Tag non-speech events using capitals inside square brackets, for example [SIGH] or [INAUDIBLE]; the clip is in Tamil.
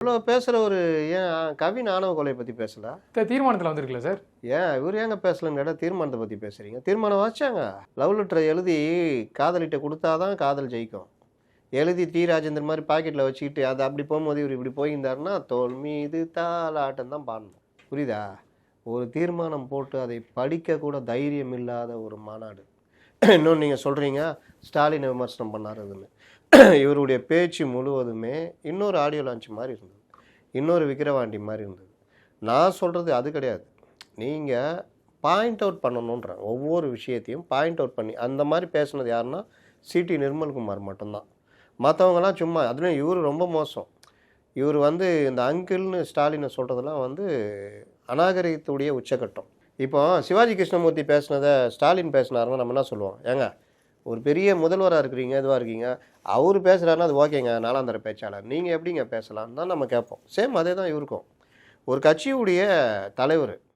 இவ்வளோ பேசுகிற ஒரு ஏன் கவின் ஆணவ கொலை பற்றி பேசல தீர்மானத்துல வந்திருக்குல்ல சார்? ஏன்? இவர் ஏங்க பேசலன்னு கேட்டால் தீர்மானத்தை பற்றி பேசுகிறீங்க தீர்மானம் வாச்சாங்க லவ் லெட்டரை எழுதி காதலிட்ட கொடுத்தாதான் காதல் ஜெயிக்கும். எழுதி டி ராஜேந்தர் மாதிரி பாக்கெட்டில் வச்சுக்கிட்டு அது அப்படி போகும்போது இவர் இப்படி போயிருந்தாருன்னா தோல் மீது தாலாட்டம் தான் பாடணும். புரியுதா? ஒரு தீர்மானம் போட்டு அதை படிக்க கூட தைரியம் இல்லாத ஒரு மாநாடு. [CLEARS THROAT] இன்னொன்று நீங்கள் சொல்கிறீங்க ஸ்டாலினை விமர்சனம் பண்ணாருன்னு [CLEARS THROAT] இவருடைய பேச்சு முழுவதுமே இன்னொரு ஆடியோ லான்ச் மாதிரி இருந்தது. இன்னொரு விக்கிரவாண்டி மாதிரி இருந்தது. நான் சொல்கிறது அது கிடையாது. நீங்கள் பாயிண்ட் அவுட் பண்ணணுன்றேன் ஒவ்வொரு விஷயத்தையும் பாயிண்ட் அவுட் பண்ணி அந்த மாதிரி பேசுனது யாருன்னா சிடி நிர்மல்குமார் மட்டும்தான். மற்றவங்கலாம் சும்மா அதுலேயும் இவர் ரொம்ப மோசம். இவர் வந்து இந்த அங்கிள்னு ஸ்டாலினை சொல்கிறதெல்லாம் வந்து அநாகரிகத்துடைய உச்சக்கட்டம் இப்போ சிவாஜி கிருஷ்ணமூர்த்தி பேசுனதை ஸ்டாலின் பேசினாருன்னா நம்ம என்ன சொல்லுவோம்? ஏங்க ஒரு பெரிய முதல்வராக இருக்கிறீங்க இதுவாக இருக்கீங்க அவர் பேசுகிறாருன்னா அது ஓகேங்க நாலாந்தர பேச்சாளர். நீங்கள் எப்படிங்க பேசலாம்னு தான் நம்ம கேட்போம். சேம் அதே தான் இருக்கும் ஒரு கட்சியுடைய தலைவர்